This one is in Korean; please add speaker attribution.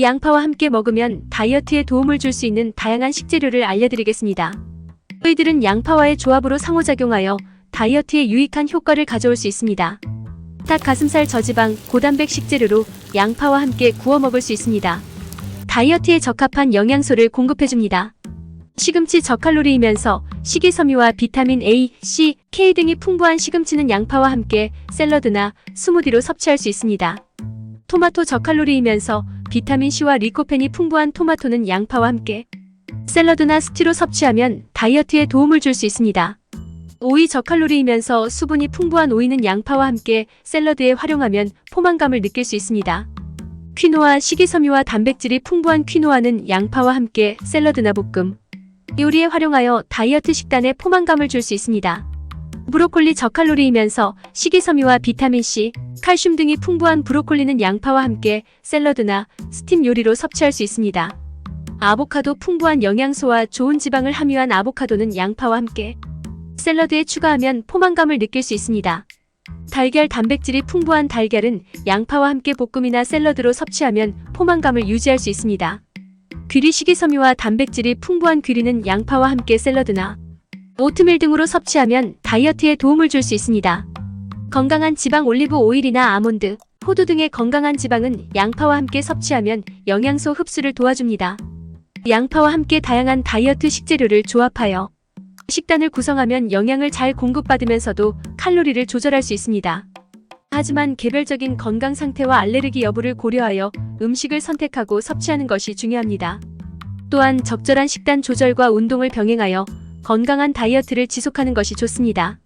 Speaker 1: 양파와 함께 먹으면 다이어트에 도움을 줄 수 있는 다양한 식재료를 알려드리겠습니다. 이들은 양파와의 조합으로 상호작용하여 다이어트에 유익한 효과를 가져올 수 있습니다. 닭 가슴살 저지방 고단백 식재료로 양파와 함께 구워 먹을 수 있습니다. 다이어트에 적합한 영양소를 공급해줍니다. 시금치 저칼로리이면서 식이섬유와 비타민 A, C, K 등이 풍부한 시금치는 양파와 함께 샐러드나 스무디로 섭취할 수 있습니다. 토마토 저칼로리이면서 비타민 C와 리코펜이 풍부한 토마토는 양파와 함께 샐러드나 스티로 섭취하면 다이어트에 도움을 줄 수 있습니다. 오이 저칼로리이면서 수분이 풍부한 오이는 양파와 함께 샐러드에 활용하면 포만감을 느낄 수 있습니다. 퀴노아 식이섬유와 단백질이 풍부한 퀴노아는 양파와 함께 샐러드나 볶음, 요리에 활용하여 다이어트 식단에 포만감을 줄 수 있습니다. 브로콜리 저칼로리이면서 식이섬유와 비타민C, 칼슘 등이 풍부한 브로콜리는 양파와 함께 샐러드나 스팀 요리로 섭취할 수 있습니다. 아보카도 풍부한 영양소와 좋은 지방을 함유한 아보카도는 양파와 함께 샐러드에 추가하면 포만감을 느낄 수 있습니다. 달걀 단백질이 풍부한 달걀은 양파와 함께 볶음이나 샐러드로 섭취하면 포만감을 유지할 수 있습니다. 귀리 식이섬유와 단백질이 풍부한 귀리는 양파와 함께 샐러드나 오트밀 등으로 섭취하면 다이어트에 도움을 줄 수 있습니다. 건강한 지방 올리브 오일이나 아몬드, 호두 등의 건강한 지방은 양파와 함께 섭취하면 영양소 흡수를 도와줍니다. 양파와 함께 다양한 다이어트 식재료를 조합하여 식단을 구성하면 영양을 잘 공급받으면서도 칼로리를 조절할 수 있습니다. 하지만 개별적인 건강 상태와 알레르기 여부를 고려하여 음식을 선택하고 섭취하는 것이 중요합니다. 또한 적절한 식단 조절과 운동을 병행하여 건강한 다이어트를 지속하는 것이 좋습니다.